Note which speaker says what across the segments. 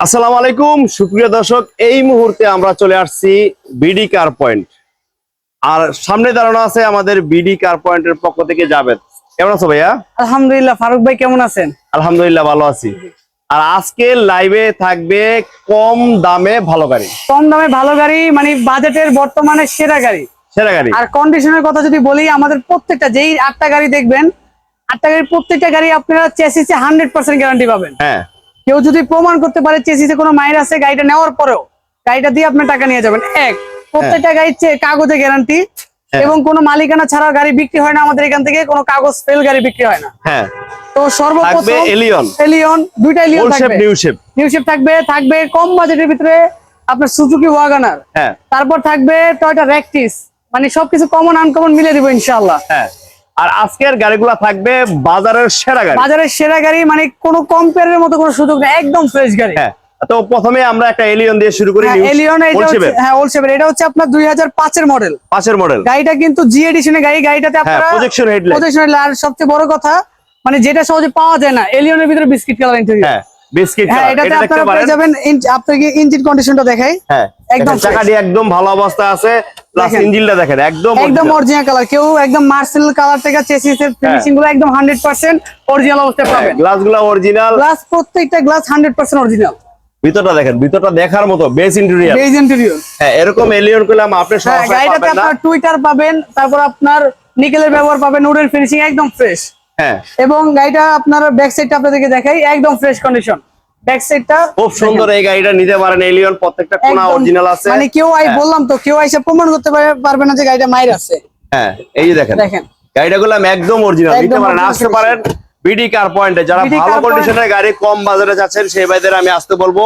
Speaker 1: আসসালামু আলাইকুম সুপ্রিয় দর্শক এই মুহূর্তে আমরা চলে আসছি বিডি কার পয়েন্ট। আর সামনে দাঁড়ানো আছে আমাদের বিডি কার পয়েন্টের পক্ষ থেকে যাবেদ কেমন আছো ভাইয়া?
Speaker 2: আলহামদুলিল্লাহ ফারুক ভাই কেমন আছেন?
Speaker 1: আলহামদুলিল্লাহ ভালো আছি। আর আজকে লাইভে থাকবে কম দামে ভালো গাড়ি।
Speaker 2: কম দামে ভালো গাড়ি মানে বাজেটের বর্তমানে সেরা গাড়ি।
Speaker 1: সেরা গাড়ি।
Speaker 2: আর কন্ডিশনের কথা যদি বলি আমাদের প্রত্যেকটা যেই আটটা গাড়ি দেখবেন আটটা গাড়ির প্রত্যেকটা গাড়ি আপনারা চেসিসে হান্ড্রেড পার্সেন্ট গ্যারান্টি পাবেন।
Speaker 1: হ্যাঁ।
Speaker 2: কেউ যদি প্রমাণ করতে পারে চেসিসে কোনো মাইর আছে গাড়িটা নেওয়ার পরেও গাড়িটা দিয়ে আপনার টাকা নিয়ে যাবেন। এক প্রত্যেকটা গাড়ির চে- কাগজে গ্যারান্টি
Speaker 1: হ্যাঁ।
Speaker 2: এবং কোনো মালিকানা ছাড়া গাড়ি বিক্রি হয় না আমাদের এখান থেকে কোনো কাগজ ফেল গাড়ি বিক্রি হয় না।
Speaker 1: হ্যাঁ।
Speaker 2: তো
Speaker 1: থাকবে
Speaker 2: সর্বপ্রথম
Speaker 1: এলিয়ন
Speaker 2: এলিয়ন দুইটা এলিয়ন থাকবে।
Speaker 1: নিউ শেপ
Speaker 2: নিউ শেপ থাকবে থাকবে কম বাজেটের ভিতরে আপনার সুজুকি ওয়াগানার
Speaker 1: হ্যাঁ।
Speaker 2: তারপর থাকবে টয়টা র্যাকটিস মানে সবকিছু কমন আনকমন মিলে দিব ইনশাআল্লাহ।
Speaker 1: হ্যাঁ। আর আজকের গাড়িগুলা থাকবে বাজারের সেরা গাড়ি।
Speaker 2: বাজারের সেরা গাড়ি মানে কোনো কম্পেয়ারের মতো কোনো সুযোগ নেই একদম ফ্রেশ গাড়ি।
Speaker 1: হ্যাঁ তো প্রথমে আমরা একটা এলিয়ন দিয়ে শুরু করি
Speaker 2: এলিয়ন হ্যাঁ ওল্ড শেপের এটা হচ্ছে আপনার দুই হাজার পাঁচের মডেল
Speaker 1: পাঁচের মডেল
Speaker 2: গাড়িটা কিন্তু জি এডিশনের গাড়ি গাড়িটাতে
Speaker 1: হ্যাঁ
Speaker 2: আপনারা
Speaker 1: প্রজেকশন হেডলাইট
Speaker 2: প্রজেকশন আর সবচেয়ে বড় কথা মানে যেটা সহজে পাওয়া যায় না এলিয়নের ভিতরে বিস্কিট কালার ইন্টেরিয়র
Speaker 1: হ্যাঁ বিস্কিট
Speaker 2: হ্যাঁ
Speaker 1: এটা দেখতে
Speaker 2: আপনারা পেয়ে যাবেন আপনাকে ইঞ্জিন কন্ডিশনটা দেখাই।
Speaker 1: হ্যাঁ
Speaker 2: একদম
Speaker 1: চাকাটি একদম ভালো অবস্থা আছে। প্লাস ইঞ্জিনটা দেখেন একদম
Speaker 2: একদম অরিজিনাল কালার কেউ একদম মার্সেল কালার থেকে চেসিস এর ফিনিশিংগুলো একদম হান্ড্রেড পার্সেন্ট অরিজিনাল অবস্থায়
Speaker 1: হ্যাঁ,
Speaker 2: পাবেন।
Speaker 1: গ্লাসগুলো অরিজিনাল
Speaker 2: গ্লাস প্রত্যেকটা গ্লাস হান্ড্রেড পার্সেন্ট অরিজিনাল
Speaker 1: ভিতরটা দেখেন ভিতরটা দেখার মতো বেস ইন্টেরিয়র
Speaker 2: বেজ ইন্টেরিয়র
Speaker 1: হ্যাঁ এরকম এলিয়ন করলাম আপনি
Speaker 2: হ্যাঁ গাড়িটাতে আপনার টুইটার পাবেন তারপর আপনার নিকেলের ব্যবহার পাবেন উডের ফিনিশিং একদম ফ্রেশ
Speaker 1: হ্যাঁ।
Speaker 2: এবং গাড়িটা আপনার ব্যাক সাইডটা আপনাদেরকে দেখাই একদম ফ্রেশ কন্ডিশন ব্যাক সাইডটা
Speaker 1: খুব সুন্দর এই গাড়িটা নিতে পারেন এলিয়ন প্রত্যেকটা কোনা অরিজিনাল আছে।
Speaker 2: মানে কেউ আই
Speaker 1: হ্যাঁ।
Speaker 2: বললাম তো কেউ এসে প্রমাণ করতে পারবে না যে গাড়িটা মাইর আছে।
Speaker 1: হ্যাঁ এই যে দেখেন।
Speaker 2: দেখেন।
Speaker 1: গাড়িটা গুলাম একদম অরিজিনাল নিতে পারেন আসতে পারেন বিডি কার পয়েন্টে যারা ভালো কন্ডিশনের গাড়ি কম বাজারে যাচ্ছেন সেই ভাইদের আমি আসতে বলব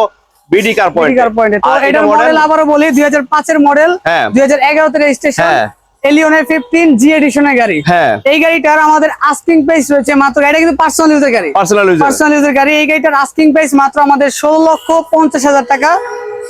Speaker 1: বিডি কার পয়েন্ট
Speaker 2: পিকার পয়েন্টে তো এটার
Speaker 1: মডেল
Speaker 2: আবারও বলি দুই হাজার পাঁচের মডেল
Speaker 1: হ্যাঁ।
Speaker 2: দুই হাজার এগারোতে রেজিস্ট্রেশন
Speaker 1: হ্যাঁ।
Speaker 2: এলিয়নের ফিফটিন জি এডিশনের গাড়ি।
Speaker 1: হ্যাঁ।
Speaker 2: এই গাড়িটার আমাদের আস্কিং প্রাইস রয়েছে মাত্র কিন্তু পার্সোনাল ইউজের গাড়ি।
Speaker 1: পার্সোনাল ইউজার
Speaker 2: পার্সোনাল ইউজের গাড়ি এই গাড়িটার আস্কিং প্রাইস মাত্র আমাদের ষোলো লক্ষ পঞ্চাশ হাজার টাকা।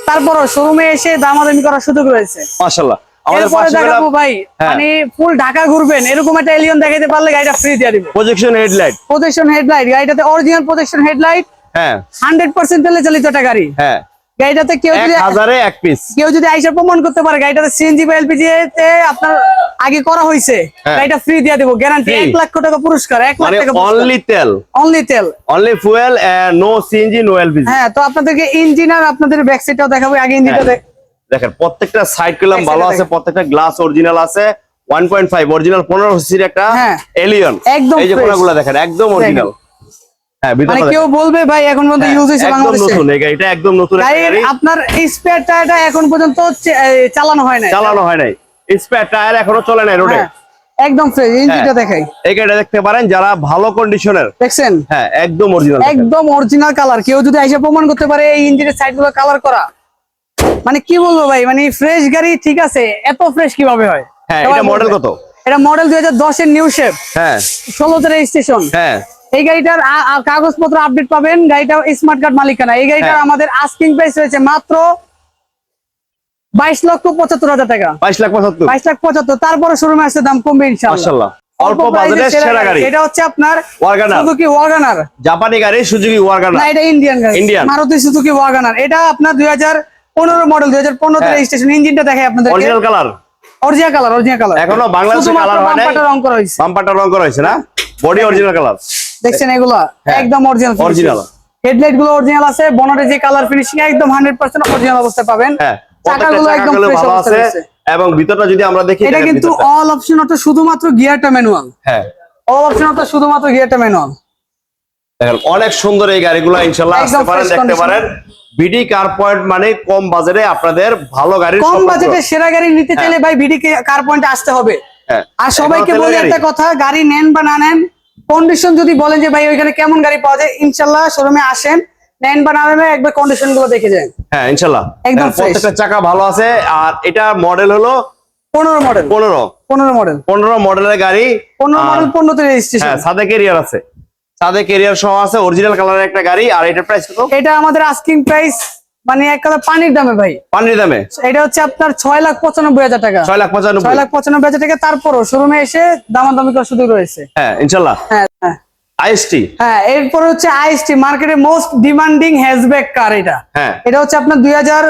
Speaker 2: তারপরও শোরুমে এসে দামাদামি করার সুযোগ রয়েছে।
Speaker 1: মাশাআল্লাহ।
Speaker 2: এরপরে দেখাবো ভাই
Speaker 1: হ্যাঁ।
Speaker 2: মানে ফুল ঢাকা ঘুরবেন এরকম একটা এলিয়ন দেখাইতে পারলে গাড়িটা ফ্রি দিয়ে দিব।
Speaker 1: প্রজেকশন হেডলাইট
Speaker 2: প্রজেকশন হেডলাইট গাড়িটাতে অরিজিনাল প্রজেকশন হেডলাইট
Speaker 1: হ্যাঁ।
Speaker 2: হান্ড্রেড পার্সেন্ট তেলে চালিত একটা গাড়ি।
Speaker 1: হ্যাঁ।
Speaker 2: গাড়িটাতে কেউ যদি
Speaker 1: হাজারে এক পিস
Speaker 2: কেউ যদি আইসা প্রমাণ করতে পারে গাড়িটাতে সিএনজি বা এলপিজি তে আপনার আগে করা হয়েছে
Speaker 1: হ্যাঁ।
Speaker 2: গাড়িটা ফ্রি দিয়ে দেবো গ্যারান্টি? এক লক্ষ টাকা পুরস্কার এক লাখ
Speaker 1: মানে
Speaker 2: টাকা
Speaker 1: অনলি তেল
Speaker 2: অনলি তেল
Speaker 1: only fuel no CNG no LPG
Speaker 2: হ্যাঁ তো আপনাদেরকে ইঞ্জিন আর আপনাদের ব্যাক সাইডটাও দেখাবো আগে ইঞ্জিনটা
Speaker 1: হ্যাঁ। দেখেন প্রত্যেকটা সাইড
Speaker 2: Back
Speaker 1: ভালো আছে প্রত্যেকটা গ্লাস অরিজিনাল আছে 1.5 অরিজিনাল 15 সিসির একটা
Speaker 2: হ্যাঁ।
Speaker 1: এলিয়ন
Speaker 2: একদম
Speaker 1: এই যে। কোনাগুলো দেখেন একদম অরিজিনাল হ্যাঁ
Speaker 2: মানে
Speaker 1: ভিতরটা
Speaker 2: কেউ। বলবে ভাই এখন পর্যন্ত
Speaker 1: হ্যাঁ,
Speaker 2: ইউজ হয়েছে
Speaker 1: একদম
Speaker 2: বাংলাদেশে।
Speaker 1: নতুন এই গাড়িটা একদম নতুন গাড়ি।
Speaker 2: আপনার স্পেয়ার টায়ারটা এখন পর্যন্ত চালানো হয় না
Speaker 1: চালানো হয় নাই। স্পেয়ার টায়ার এখনও চলে নাই রোডে
Speaker 2: হ্যাঁ, একদম ফ্রেশ ইঞ্জিনটা
Speaker 1: হ্যাঁ।
Speaker 2: দেখাই।
Speaker 1: এই গাড়িটা দেখতে পারেন যারা ভালো কন্ডিশনের
Speaker 2: দেখছেন?
Speaker 1: হ্যাঁ একদম অরিজিনাল
Speaker 2: একদম অরিজিনাল কালার কেউ যদি এসে প্রমাণ করতে পারে এই ইঞ্জিনের সাইডগুলো কালার করা। মানে কি বলব ভাই মানে ফ্রেশ গাড়ি ঠিক আছে এত ফ্রেশ কীভাবে হয়?
Speaker 1: হ্যাঁ এটা মডেল কত?
Speaker 2: এটা মডেল দুই হাজার দশের নিউ শেপ
Speaker 1: হ্যাঁ।
Speaker 2: ষোলোতে রেজিস্ট্রেশন
Speaker 1: হ্যাঁ।
Speaker 2: এই গাড়িটার কাগজপত্র আপডেট পাবেন। গাড়িটা স্মার্ট কার্ড মালিকানা। এই গাড়িটার
Speaker 1: হ্যাঁ।
Speaker 2: আমাদের আস্কিং প্রাইস রয়েছে মাত্র বাইশ লক্ষ পঁচাত্তর হাজার টাকা।
Speaker 1: বাইশ লাখ পঁচাত্তর।
Speaker 2: বাইশ লাখ পঁচাত্তর। তারপরে শোরুমে আসছে দাম কমবে ইনশাল্লাহ
Speaker 1: অল্প
Speaker 2: price
Speaker 1: সেরা গাড়ি।
Speaker 2: এটা হচ্ছে আপনার
Speaker 1: ওয়ার্গানার
Speaker 2: সুজুকি ওয়াগানার
Speaker 1: জাপানি গাড়ি সুজুকি
Speaker 2: না এটা ইন্ডিয়ান গাড়ি। মারুতি সুজুকি ওয়াগানার এটা আপনার দুই হাজার পনেরো মডেল দুই হাজার পনেরো। রেজিস্ট্রেশন ইঞ্জিনটা দেখে আপনাদের
Speaker 1: original colour
Speaker 2: original colour original colour
Speaker 1: এখনও বাংলাদেশে কালার হয় নাই।
Speaker 2: রং করা হয়েছে।
Speaker 1: বাম্পারটা রং করা হয়েছে না? বডি অরিজিনাল কালার
Speaker 2: দেখছেন এগুলো?
Speaker 1: হ্যাঁ।
Speaker 2: একদম অরিজিনাল
Speaker 1: Original।
Speaker 2: হেডলাইটগুলো অরিজিনাল আছে বনেটে যে কালার ফিনিশিং একদম হান্ড্রেড পার্সেন্ট অরিজিনাল অবস্থায় পাবেন।
Speaker 1: হ্যাঁ
Speaker 2: চাকাগুলো একদম ফ্রেশ অবস্থায়
Speaker 1: আছে এবং ভিতরটা যদি আমরা দেখি
Speaker 2: এটা কিন্তু অল অপশন অটো শুধুমাত্র গিয়ারটা ম্যানুয়াল
Speaker 1: হ্যাঁ।
Speaker 2: অল অপশন অটো শুধুমাত্র গিয়ারটা ম্যানুয়াল
Speaker 1: দেখেন অনেক সুন্দর এই গাড়িগুলো ইনশাল্লাহ
Speaker 2: একদম
Speaker 1: আসতে পারেন দেখতে পারেন। বিডি কার পয়েন্ট মানে কম বাজারে আপনাদের ভালো গাড়ির
Speaker 2: কম বাজেটে সেরা গাড়ি নিতে চাইলে ভাই ভিডি কার পয়েন্টে আসতে হবে।
Speaker 1: হ্যাঁ।
Speaker 2: আর সবাইকে বলি একটা কথা গাড়ি নেন বা না নেন কন্ডিশন যদি বলেন যে ভাই ওইখানে কেমন গাড়ি পাওয়া যায় ইনশাল্লাহ শোরুমে আসেন। নেন বা না নেন একবার কন্ডিশনগুলো দেখে যান।
Speaker 1: হ্যাঁ ইনশাল্লাহ।
Speaker 2: একদম
Speaker 1: প্রত্যেকটা চাকা ভালো আছে। আর এটা মডেল হলো
Speaker 2: পনেরো মডেল
Speaker 1: পনেরো।
Speaker 2: পনেরো মডেল
Speaker 1: পনেরো মডেলের গাড়ি।
Speaker 2: পনেরো
Speaker 1: আর-
Speaker 2: মডেল পনেরোতে রেজিস্ট্রেশন
Speaker 1: হ্যাঁ কেরিয়ার আছে। কেরিয়ার সহ আছে অরিজিনাল কালারের একটা গাড়ি। আর এটার প্রাইস কত?
Speaker 2: এটা আমাদের আস্কিং প্রাইস মানে এক কথা পানির দামে ভাই।
Speaker 1: পানির দামে?
Speaker 2: এটা হচ্ছে আপনার ছয় লাখ পঁচানব্বই হাজার টাকা।
Speaker 1: ছয় লাখ পঁচানব্বই।
Speaker 2: ছয় লাখ পঁচানব্বই হাজার টাকা তারপরও শোরুমে এসে দামাদামি করার সুযোগ রয়েছে।
Speaker 1: হ্যাঁ ইনশাল্লাহ।
Speaker 2: হ্যাঁ হ্যাঁ।
Speaker 1: আইএসটি?
Speaker 2: হ্যাঁ এরপর হচ্ছে আইএসটি মার্কেটে মোস্ট ডিমান্ডিং হ্যাশব্যাক কার এটা।
Speaker 1: হ্যাঁ।
Speaker 2: এটা হচ্ছে আপনার দুই হাজার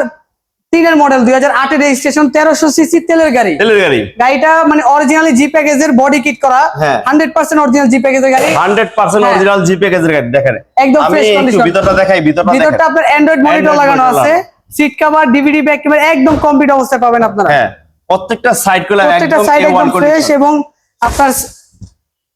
Speaker 2: তিনের মডেল দুই হাজার আটের রেজিস্ট্রেশন তেরোশো সিসি তেলের গাড়ি।
Speaker 1: তেলের গাড়ি।
Speaker 2: গাড়িটা মানে অরিজিনালি জি প্যাকেজের বডি কিট করা। হান্ড্রেড পার্সেন্ট অরিজিনাল জি প্যাকেজের গাড়ি।
Speaker 1: Hundred percent. অরিজিনাল জি প্যাকেজের গাড়ি দেখেন।
Speaker 2: একদম ফ্রেশ কন্ডিশন
Speaker 1: ভিতরটা দেখাই ভিতরটা
Speaker 2: ভিতরটা আপনার অ্যান্ড্রয়েড মনিটর লাগানো আছে। Seat cover DVD back camera একদম কমপ্লিট অবস্থায় পাবেন আপনারা।
Speaker 1: হ্যাঁ প্রত্যেকটা সাইডগুলো
Speaker 2: প্রত্যেকটা সাইড একদম ফ্রেশ এবং আপনার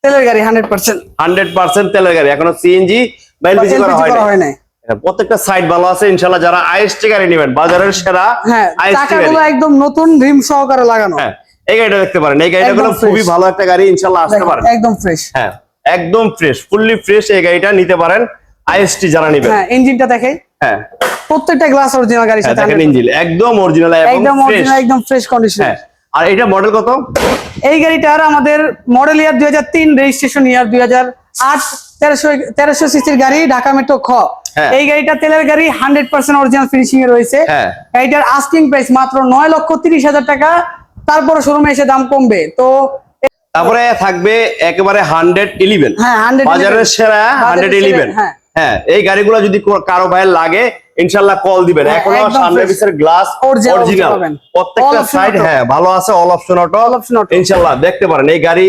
Speaker 2: তেলের গাড়ি হান্ড্রেড পার্সেন্ট
Speaker 1: হান্ড্রেড পার্সেন্ট তেলের গাড়ি এখনও সিএনজি বা এলপিজি করা
Speaker 2: হয়
Speaker 1: হ্যাঁ, প্রত্যেকটা সাইড ভালো আছে ইনশাল্লাহ যারা আইএসটি গাড়ি নেবেন বাজারের সেরা
Speaker 2: হ্যাঁ
Speaker 1: আইএসটি গাড়ি।
Speaker 2: একদম নতুন রিম সহকারে লাগানো।
Speaker 1: হ্যাঁ এই গাড়িটা দেখতে পারেন এই গাড়িটা গুলো খুবই ভালো একটা গাড়ি ইনশাল্লাহ আসতে পারেন।
Speaker 2: একদম ফ্রেশ
Speaker 1: হ্যাঁ একদম ফ্রেশ ফুললি ফ্রেশ এই গাড়িটা নিতে পারেন আইএসটি যারা নেবেন।
Speaker 2: হ্যাঁ ইঞ্জিনটা দেখে
Speaker 1: হ্যাঁ।
Speaker 2: প্রত্যেকটা গ্লাস অরিজিনাল গাড়ির
Speaker 1: হ্যাঁ
Speaker 2: সাথে
Speaker 1: দেখেন ইঞ্জিন একদম অরিজিনাল এবং
Speaker 2: একদম অরিজিনাল একদম ফ্রেশ কন্ডিশন
Speaker 1: হ্যাঁ আর এটা মডেল কত?
Speaker 2: এই গাড়িটার আমাদের মডেল ইয়ার দুই হাজার তিন রেজিস্ট্রেশন ইয়ার দুই হাজার আট তেরোশো তেরোশো সিসির গাড়ি ঢাকা মেট্রো খ।
Speaker 1: হ্যাঁ।
Speaker 2: এই গাড়িটা তেলের গাড়ি হান্ড্রেড পার্সেন্ট অরিজিনাল ফিনিশিং এ রয়েছে।
Speaker 1: হ্যাঁ।
Speaker 2: গাড়িটার আস্কিং প্রাইস মাত্র নয় লক্ষ তিরিশ হাজার টাকা। তারপরে শোরুমে এসে দাম কমবে। তো
Speaker 1: তারপরে থাকবে একেবারে হান্ড্রেড ইলেভেন।
Speaker 2: হ্যাঁ
Speaker 1: বাজারের সেরা হান্ড্রেড ইলেভেন।
Speaker 2: হ্যাঁ।
Speaker 1: হ্যাঁ এই গাড়িগুলো যদি কারও ভাইয়ের লাগে ইনশাল্লাহ কল দিবেন। এখন। পিছের গ্লাস অরিজিনাল প্রত্যেকটা সাইড হ্যাঁ ভালো আছে all option auto
Speaker 2: All option auto।
Speaker 1: ইনশাল্লাহ দেখতে পারেন এই গাড়ি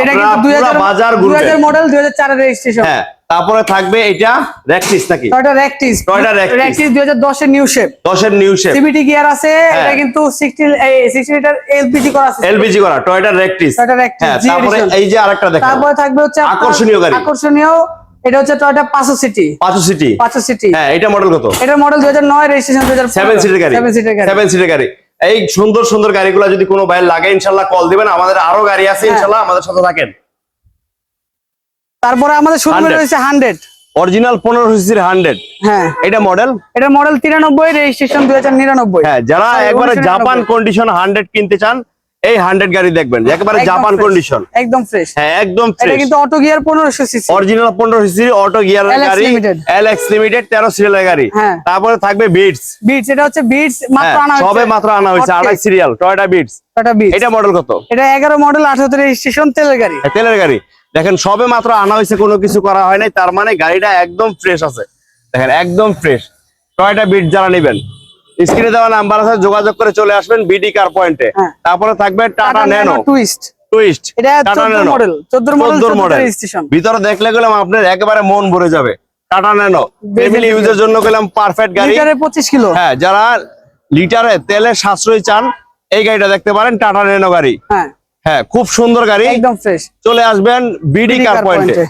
Speaker 2: এটা কিন্তু দুই
Speaker 1: পুরা
Speaker 2: হাজার
Speaker 1: বাজার
Speaker 2: দুই
Speaker 1: ঘুরবেন
Speaker 2: হাজার মডেল দুই হাজার চারের রেজিস্ট্রেশন
Speaker 1: হ্যাঁ তারপরে থাকবে এটা র্যাকটিস নাকি?
Speaker 2: Toyota Ractis.
Speaker 1: Rectis।
Speaker 2: র্যাকটিস দুই হাজার দশের নিউ শেপ
Speaker 1: দশের নিউ শেপ
Speaker 2: সিবিটি গিয়ার আছে
Speaker 1: হ্যাঁ।
Speaker 2: এটা কিন্তু সিক্সটি সিক্সটি লিটার এলপিজি করা আছে।
Speaker 1: এলপিজি করা টয়টা র্যাকটিস।
Speaker 2: Toyota Rectis,
Speaker 1: হ্যাঁ তারপরে এই যে আরেকটা দেখেন
Speaker 2: তারপরে থাকবে হচ্ছে
Speaker 1: আকর্ষণীয় গাড়ি।
Speaker 2: আকর্ষণীয় এটা হচ্ছে টয়টা পাঁচশো সিটি।
Speaker 1: পাঁচশো সিটি।
Speaker 2: পাঁচশো সিটি।
Speaker 1: হ্যাঁ এটা মডেল কত?
Speaker 2: এটা মডেল দুই হাজার নয় রেজিস্ট্রেশন দুই হাজার
Speaker 1: সেভেন সিটের গাড়ি।
Speaker 2: সেভেন সিটের গাড়ি
Speaker 1: সেভেন সিটের গাড়ি। এই সুন্দর সুন্দর গাড়িগুলো যদি কোনো ভাইয়ের লাগে ইনশাল্লাহ কল দিবেন। আমাদের আরও গাড়ি আছে
Speaker 2: হ্যাঁ।
Speaker 1: ইনশাল্লাহ আমাদের সাথে থাকেন।
Speaker 2: তারপরে আমাদের
Speaker 1: 100
Speaker 2: রয়েছে হান্ড্রেড
Speaker 1: অরিজিনাল পনেরো সিসির হান্ড্রেড
Speaker 2: হ্যাঁ।
Speaker 1: এটা মডেল
Speaker 2: এটা মডেল তিরানব্বই রেজিস্ট্রেশন দুই হাজার নিরানব্বই।
Speaker 1: হ্যাঁ যারা একবারে জাপান কন্ডিশন হান্ড্রেড কিনতে চান এই হান্ড্রেড গাড়ি দেখবেন একেবারে জাপান কন্ডিশন
Speaker 2: একদম ফ্রেশ
Speaker 1: হ্যাঁ একদম
Speaker 2: এটা
Speaker 1: ফ্রেশ
Speaker 2: কিন্তু অটো গিয়ার পনেরোশো সিসি
Speaker 1: অরিজিনাল পনেরো সিসির অটো
Speaker 2: গিয়ার
Speaker 1: গাড়ি
Speaker 2: Limited।
Speaker 1: এল এক্স লিমিটেড তেরো সিরিয়াল গাড়ি।
Speaker 2: হ্যাঁ।
Speaker 1: তারপরে থাকবে বিটস
Speaker 2: বিটস এটা হচ্ছে বিটস মাত্র আনা হয়েছে।
Speaker 1: সবে মাত্র আনা হয়েছে
Speaker 2: হট
Speaker 1: আড়াই
Speaker 2: cake.
Speaker 1: Serial Toyota Vitz
Speaker 2: Toyota Vitz
Speaker 1: এটা মডেল কত?
Speaker 2: এটা এগারো মডেল আঠারোতে রেজিস্ট্রেশন তেলের গাড়ি।
Speaker 1: হ্যাঁ, তেলের গাড়ি। দেখেন সবে মাত্র আনা হয়েছে কোনো কিছু করা হয় নাই। তার মানে গাড়িটা একদম ফ্রেশ আছে। দেখেন একদম ফ্রেশ টয়টা বিট যারা নেবেন? স্ক্রিনে দেওয়া নাম্বার আছে যোগাযোগ করে চলে আসবেন বিডি কার পয়েন্টে। তারপরে থাকবে টাটা ন্যানো
Speaker 2: টুইস্ট
Speaker 1: টুইস্ট
Speaker 2: এটা
Speaker 1: Tata Nano
Speaker 2: model 14 model
Speaker 1: 14 model
Speaker 2: registration
Speaker 1: ভিতরে দেখলে গেলাম আপনার একেবারে মন ভরে যাবে। টাটা ন্যানো ফ্যামিলি ইউজের জন্য গেলাম পারফেক্ট গাড়ি।
Speaker 2: লিটারে 25 কিলো।
Speaker 1: হ্যাঁ যারা লিটারে তেলের সাশ্রয় চান এই গাড়িটা দেখতে পারেন টাটা ন্যানো গাড়ি।
Speaker 2: হ্যাঁ।
Speaker 1: হ্যাঁ খুব সুন্দর গাড়ি।
Speaker 2: একদম ফ্রেশ
Speaker 1: চলে আসবেন বিডি কার পয়েন্টে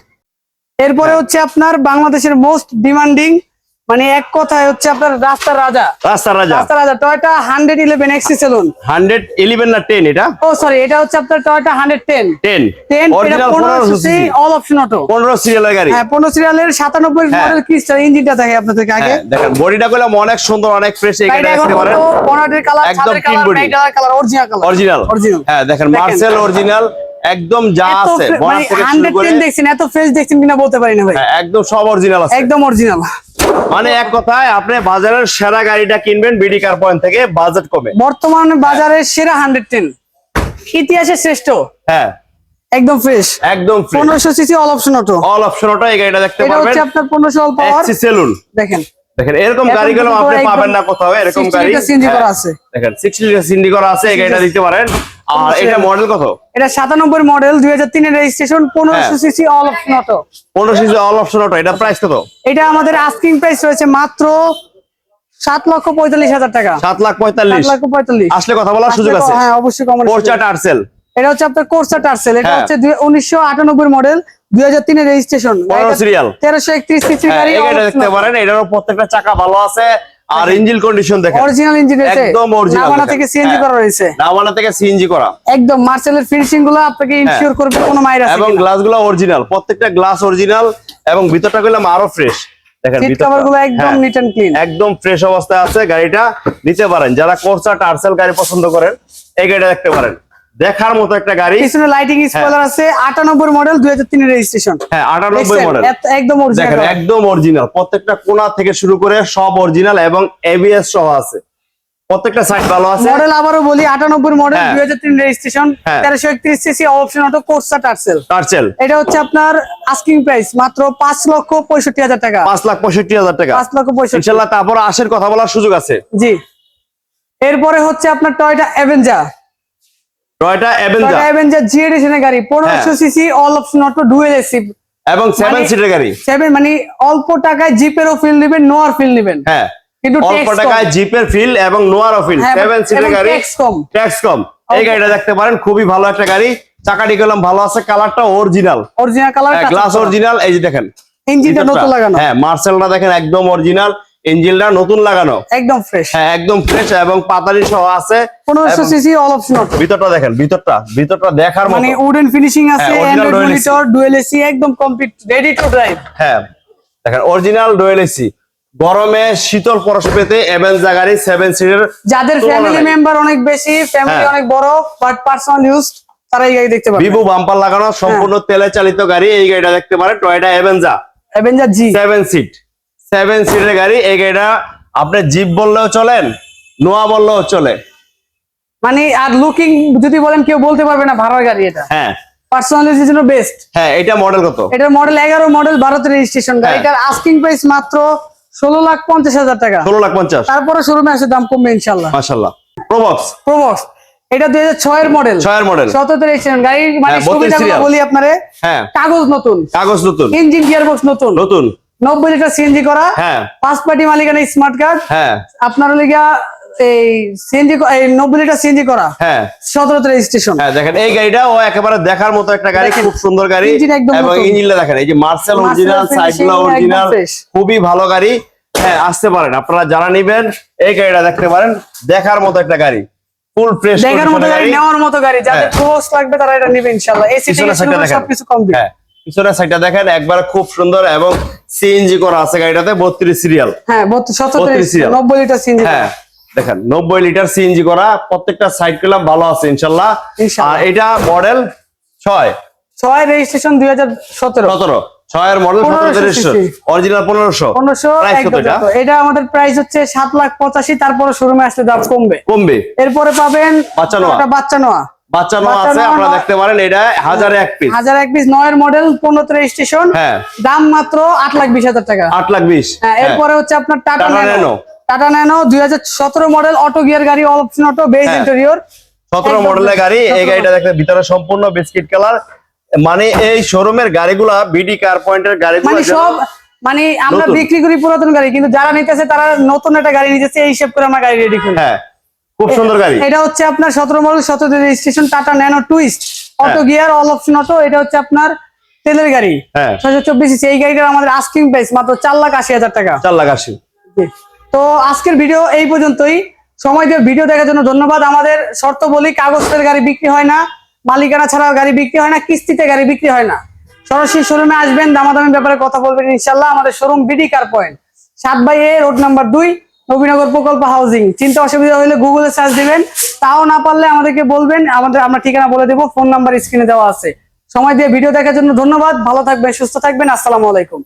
Speaker 2: এরপরে হচ্ছে আপনার বাংলাদেশের মোস্ট ডিমান্ডিং মানে এক কথায় হচ্ছে আপনার রাস্তার রাজা।
Speaker 1: রাস্তার রাজা।
Speaker 2: রাস্তার রাজা Toyota hundred eleven XE saloon
Speaker 1: hundred eleven না টেন এটা?
Speaker 2: ও সরি এটা হচ্ছে আপনার Toyota hundred ten
Speaker 1: ten.
Speaker 2: Ten all option auto
Speaker 1: পনেরো সিরিয়ালের গাড়ি।
Speaker 2: হ্যাঁ পনেরো সিরিয়ালের সাতানব্বই। মডেল ক্রিস্টাল ইঞ্জিনটা থাকে আপনাদেরকে আগে।
Speaker 1: হ্যাঁ, দেখেন বডিটা করলাম অনেক সুন্দর অনেক ফ্রেশ এই
Speaker 2: এখন
Speaker 1: দেখতে পারেন।
Speaker 2: বনাটের কালার
Speaker 1: একদম
Speaker 2: কালার অরিজিনাল কালার
Speaker 1: অরিজিনাল হ্যাঁ দেখেন মার্সেল অরিজিনাল একদম যা আছে
Speaker 2: ফ্রে-
Speaker 1: বনার
Speaker 2: মানে দেখছেন এত ফ্রেশ দেখছেন কিনা বলতে পারি না ভাই।
Speaker 1: হ্যাঁ, একদম সব অরিজিনাল আছে।
Speaker 2: একদম অরিজিনাল
Speaker 1: মানে এক কথায় আপনি বাজারের সেরা গাড়িটা কিনবেন বিডি কার পয়েন্ট থেকে বাজেট কমে।
Speaker 2: বর্তমান বাজারের সেরা হান্ড্রেড টেন। ইতিহাসের শ্রেষ্ঠ।
Speaker 1: হ্যাঁ।
Speaker 2: একদম ফ্রেশ
Speaker 1: একদম ফ্রেশ
Speaker 2: পনেরোশো CC all option auto
Speaker 1: all option ওটা এই গাড়িটা দেখতে
Speaker 2: এটা হচ্ছে আপনার পনেরোশো অল পাওয়ার
Speaker 1: এক্সি সেলুন
Speaker 2: দেখেন।
Speaker 1: দেখেন এরকম গাড়িগুলো আপনি পাবেন না কোথাও এরকম
Speaker 2: 60
Speaker 1: গাড়ি।
Speaker 2: করা
Speaker 1: হ্যাঁ,
Speaker 2: আছে।
Speaker 1: দেখেন সিক্সটি লিটার সিন্ডি করা আছে এই গাড়িটা দিতে পারেন। আর এটা মডেল কত?
Speaker 2: এটা সাতানব্বই মডেল দুই হাজার তিনের রেজিস্ট্রেশন পনেরোশো
Speaker 1: হ্যাঁ।
Speaker 2: সিসি অল অপশন অটো
Speaker 1: পনেরো সিসি অল অপশন ওটা এটা প্রাইস কত?
Speaker 2: এটা আমাদের আস্কিং প্রাইস রয়েছে মাত্র সাত লক্ষ পঁয়তাল্লিশ হাজার টাকা।
Speaker 1: সাত লাখ পঁয়তাল্লিশ।
Speaker 2: লক্ষ পঁয়তাল্লিশ।
Speaker 1: আসলে কথা বলার সুযোগ আছে।
Speaker 2: হ্যাঁ অবশ্যই কমেন্ট
Speaker 1: পোর্চা টার্সেল
Speaker 2: এটা হচ্ছে আপনার কোর্সা টার্সেল এটা
Speaker 1: হ্যাঁ।
Speaker 2: হচ্ছে উনিশশো আটানব্বই মডেল দুই হাজার তিনের রেজিস্ট্রেশন তেরোশো একত্রিশ সিসি গাড়ি
Speaker 1: এই দেখতে পারেন এটারও প্রত্যেকটা চাকা ভালো আছে। আর ইঞ্জিন কন্ডিশন দেখেন।
Speaker 2: অরিজিনাল ইঞ্জিন রয়েছে
Speaker 1: একদম original
Speaker 2: নাভানা থেকে সিএনজি
Speaker 1: হ্যাঁ।
Speaker 2: করা রয়েছে।
Speaker 1: নামানা থেকে সিএনজি করা।
Speaker 2: একদম মার্সেলের ফিনিশিংগুলো আপনাকে ইনশিওর করবে কোনো মাইর আছে
Speaker 1: এবং গ্লাসগুলো অরিজিনাল প্রত্যেকটা গ্লাস অরিজিনাল এবং ভিতরটা করলাম আরও ফ্রেশ দেখেন
Speaker 2: সিট কভারগুলো একদম
Speaker 1: হ্যাঁ,
Speaker 2: নিট এন্ড ক্লিন
Speaker 1: একদম ফ্রেশ অবস্থায় আছে গাড়িটা। নিতে পারেন যারা কোর্সা টার্সেল গাড়ি পছন্দ করেন এই গাড়িটা দেখতে পারেন। দেখার মতো একটা গাড়ি।
Speaker 2: পিছনে লাইটিং স্পয়লার আছে আটানব্বই মডেল দুই হাজার তিনের রেজিস্ট্রেশন
Speaker 1: হ্যাঁ আটানব্বই মডেল
Speaker 2: একদম
Speaker 1: দেখেন একদম অরিজিনাল প্রত্যেকটা কোনা থেকে শুরু করে সব অরিজিনাল এবং এবিএস সহ আছে। প্রত্যেকটা সাইড ভালো আছে।
Speaker 2: মডেল আবারও বলি আটানব্বই মডেল
Speaker 1: হ্যাঁ।
Speaker 2: দুই হাজার তিন রেজিস্ট্রেশন
Speaker 1: হ্যাঁ।
Speaker 2: তেরোশো একত্রিশ CC option auto Corsa Tercel
Speaker 1: Tercel
Speaker 2: এটা হচ্ছে আপনার আস্কিং প্রাইস মাত্র পাঁচ লক্ষ পঁয়ষট্টি হাজার টাকা।
Speaker 1: পাঁচ লাখ পঁয়ষট্টি হাজার টাকা।
Speaker 2: পাঁচ লক্ষ পঁয়ষট্টি।
Speaker 1: ইনশাল্লাহ তারপর আশের কথা বলার সুযোগ আছে।
Speaker 2: জি। এরপরে হচ্ছে আপনার Toyota Avanza
Speaker 1: Toyota Avenger
Speaker 2: Toyota Avenger G এডিশনের গাড়ি পনেরোশো
Speaker 1: হ্যাঁ।
Speaker 2: CC all option auto dual AC
Speaker 1: এবং সেভেন
Speaker 2: মানে-
Speaker 1: সিটের গাড়ি।
Speaker 2: সেভেন মানে অল্প টাকায় জিপেরও ফিল নেবেন নোয়ার ফিল নেবেন
Speaker 1: হ্যাঁ।
Speaker 2: কিন্তু
Speaker 1: অল্প টাকায়। জিপের ফিল এবং নোয়ারও ফিল
Speaker 2: হ্যাঁ,
Speaker 1: সেভেন সিটের
Speaker 2: এবং
Speaker 1: গাড়ি
Speaker 2: tax কম।
Speaker 1: ট্যাক্স কম। এই. গাড়িটা দেখতে পারেন খুবই ভালো একটা গাড়ি। চাকাটি গেলাম ভালো আছে কালারটা original
Speaker 2: original colour
Speaker 1: glass original এই যে দেখেন।
Speaker 2: ইঞ্জিনটা। নতুন লাগানো।
Speaker 1: হ্যাঁ মার্সেলটা দেখেন একদম অরিজিনাল ইঞ্জিনটা নতুন লাগানো?
Speaker 2: একদম ফ্রেশ
Speaker 1: হ্যাঁ একদম ফ্রেশ এবং পাতালি সহ আছে।
Speaker 2: পনেরোশো
Speaker 1: এবং
Speaker 2: সিসি অল অপশন
Speaker 1: ভিতরটা দেখেন ভিতরটা ভিতরটা দেখার
Speaker 2: মানে উডেন ফিনিশিং আছে
Speaker 1: হ্যাঁ,
Speaker 2: অ্যান্ড্রয়েড মনিটর ডুয়েল এসি একদম কমপ্লিট রেডি টু ড্রাইভ
Speaker 1: হ্যাঁ দেখেন অরিজিনাল ডোয়েল এসি গরমে শীতল পরশ পেতে এভেঞ্জা গাড়ি সেভেন সিটের
Speaker 2: যাদের ফ্যামিলি মেম্বার অনেক বেশি ফ্যামিলি
Speaker 1: হ্যাঁ।
Speaker 2: অনেক বড় বাট পার্সোনাল ইউজ তারা এই গাড়ি দেখতে পাবে
Speaker 1: ভিভো বাম্পার লাগানো সম্পূর্ণ তেলে চালিত গাড়ি এই গাড়িটা দেখতে পারে Toyota Avanza
Speaker 2: Avenger G
Speaker 1: seven seat seven সিটের গাড়ি এই গাড়িটা আপনি জিপ বললেও চলেন নোয়া বললেও চলে।
Speaker 2: মানে আর লুকিং যদি বলেন কেউ বলতে পারবে না ভাড়ার গাড়ি এটা।
Speaker 1: হ্যাঁ।
Speaker 2: জন্য বেস্ট
Speaker 1: হ্যাঁ এটা মডেল কত?
Speaker 2: এটার মডেল এগারো মডেল ভারতের রেজিস্ট্রেশন। গাড়িটার আস্কিং প্রাইস মাত্র ষোলো লাখ পঞ্চাশ হাজার টাকা।
Speaker 1: ষোলো লাখ পঞ্চাশ।
Speaker 2: তারপরে শোরুমে আসে দাম কমবে ইনশাল্লাহ।
Speaker 1: মাসাল্লাহ প্রবক্স
Speaker 2: প্রবক্স এটা দুই হাজার ছয়ের মডেল
Speaker 1: ছয়ের মডেল
Speaker 2: রেজিস্ট্রেশন গাড়ির মানে
Speaker 1: হ্যাঁ, 32
Speaker 2: সুবিধাগুলো বলি আপনারে।
Speaker 1: হ্যাঁ।
Speaker 2: কাগজ নতুন।
Speaker 1: কাগজ নতুন।
Speaker 2: ইঞ্জিন গিয়ারবক্স নতুন।
Speaker 1: নতুন।
Speaker 2: নব্বই লিটার সিএনজি করা
Speaker 1: হ্যাঁ।
Speaker 2: পাঁচ পার্টি মালিকানা স্মার্ট কার্ড
Speaker 1: হ্যাঁ।
Speaker 2: আপনার লিগা এই সিএনজি নব্বই লিটার সিএনজি করা
Speaker 1: হ্যাঁ।
Speaker 2: রেজিস্ট্রেশন
Speaker 1: হ্যাঁ দেখেন এই গাড়িটা ও একেবারে দেখার মতো একটা গাড়ি খুব সুন্দর গাড়ি। এবং ইঞ্জিনটা দেখেন এই যে মার্সেল অরিজিনাল সাইডগুলো অরিজিনাল খুবই ভালো গাড়ি। হ্যাঁ আসতে পারেন আপনারা যারা নিবেন এই গাড়িটা দেখতে পারেন দেখার মতো একটা গাড়ি। ফুল ফ্রেশ
Speaker 2: দেখার মতো গাড়ি নেওয়ার মতো গাড়ি যাদের
Speaker 1: হ্যাঁ।
Speaker 2: ক্লোজ লাগবে তারা এটা নিবে ইনশাল্লাহ। এসি থেকে
Speaker 1: পিছনের
Speaker 2: শুরু
Speaker 1: সাইডটা
Speaker 2: করে
Speaker 1: দেখেন।
Speaker 2: সবকিছু কমপ্লিট
Speaker 1: হ্যাঁ। পিছনের সাইডটা দেখেন একবার খুব সুন্দর এবং সিএনজি করা আছে গাড়িটাতে বত্রিশ সিরিয়াল
Speaker 2: হ্যাঁ সতেরো
Speaker 1: 32
Speaker 2: নব্বই লিটার সিএনজি
Speaker 1: হ্যাঁ দেখেন নব্বই লিটার সিএনজি করা প্রত্যেকটা সাইড পেলাম ভালো আছে ইনশাল্লাহ। আর এটা মডেল ছয়।
Speaker 2: ছয় রেজিস্ট্রেশন দুই হাজার সতেরো।
Speaker 1: সতেরো। ছয়ের মডেল
Speaker 2: 1500
Speaker 1: সতেরো অরিজিনাল পনেরোশো।
Speaker 2: পনেরোশো
Speaker 1: এটা?
Speaker 2: আমাদের প্রাইস হচ্ছে সাত লাখ পঁচাশি তারপরে শোরুমে আসলে দাম কমবে।
Speaker 1: কমবে।
Speaker 2: এরপরে পাবেন
Speaker 1: বাচ্চা নোয়া।
Speaker 2: একটা বাচ্চা নোয়া
Speaker 1: বাচ্চানো
Speaker 2: বাচ্চা
Speaker 1: আছে আপনারা দেখতে পারেন এটা হাজার এক পিস
Speaker 2: হাজার এক পিস নয়ের মডেল পনেরো রেজিস্ট্রেশন
Speaker 1: হ্যাঁ।
Speaker 2: দাম মাত্র আট লাখ বিশ হাজার টাকা।
Speaker 1: আট লাখ বিশ
Speaker 2: হ্যাঁ এরপরে হচ্ছে আপনার টাটা ন্যানো। টাটা ন্যানো দুই হাজার সতেরো মডেল অটো গিয়ার গাড়ি অল অপশন অটো বেজ
Speaker 1: হ্যাঁ।
Speaker 2: ইন্টেরিয়র
Speaker 1: সতেরো মডেলের গাড়ি এই গাড়িটা দেখতে ভিতরে সম্পূর্ণ বিস্কিট কালার মানে এই শোরুমের গাড়িগুলা বিডি কার পয়েন্টের গাড়িগুলো
Speaker 2: মানে সব মানে আমরা বিক্রি করি পুরাতন গাড়ি কিন্তু যারা নিতেছে তারা নতুন একটা গাড়ি নিতেছে এই হিসেব করে আমরা গাড়ি রেডি করি।
Speaker 1: হ্যাঁ। খুব সুন্দর গাড়ি।
Speaker 2: এটা হচ্ছে আপনার সতেরো মডেল সতেরো registration Tata Nano twist auto gear all option auto এটা হচ্ছে আপনার তেলের গাড়ি।
Speaker 1: হ্যাঁ।
Speaker 2: ছয়শো চব্বিশ এই গাড়িটার আমাদের আস্কিং প্রাইস মাত্র চার লাখ আশি হাজার টাকা।
Speaker 1: চার লাখ আশি।
Speaker 2: তো আজকের ভিডিও এই পর্যন্তই। সময় দিয়ে ভিডিও দেখার জন্য ধন্যবাদ। আমাদের শর্ত বলি কাগজের গাড়ি বিক্রি হয় না মালিকানা ছাড়াও গাড়ি বিক্রি হয় না কিস্তিতে গাড়ি বিক্রি হয় না। সরাসরি শোরুমে আসবেন দামাদামি ব্যাপারে কথা বলবেন ইনশাল্লাহ আমাদের শোরুম বিডি কার পয়েন্ট সাত বাই এ রোড নাম্বার দুই। নবীনগর প্রকল্প হাউজিং চিন্তা অসুবিধা হলে গুগলে সার্চ দিবেন। তাও না পারলে আমাদেরকে বলবেন। আমাদের আমরা ঠিকানা বলে দেবো। ফোন নাম্বার স্ক্রিনে দেওয়া আছে। সময় দিয়ে ভিডিও দেখার জন্য ধন্যবাদ। ভালো থাকবেন, সুস্থ থাকবেন। আসসালামু আলাইকুম।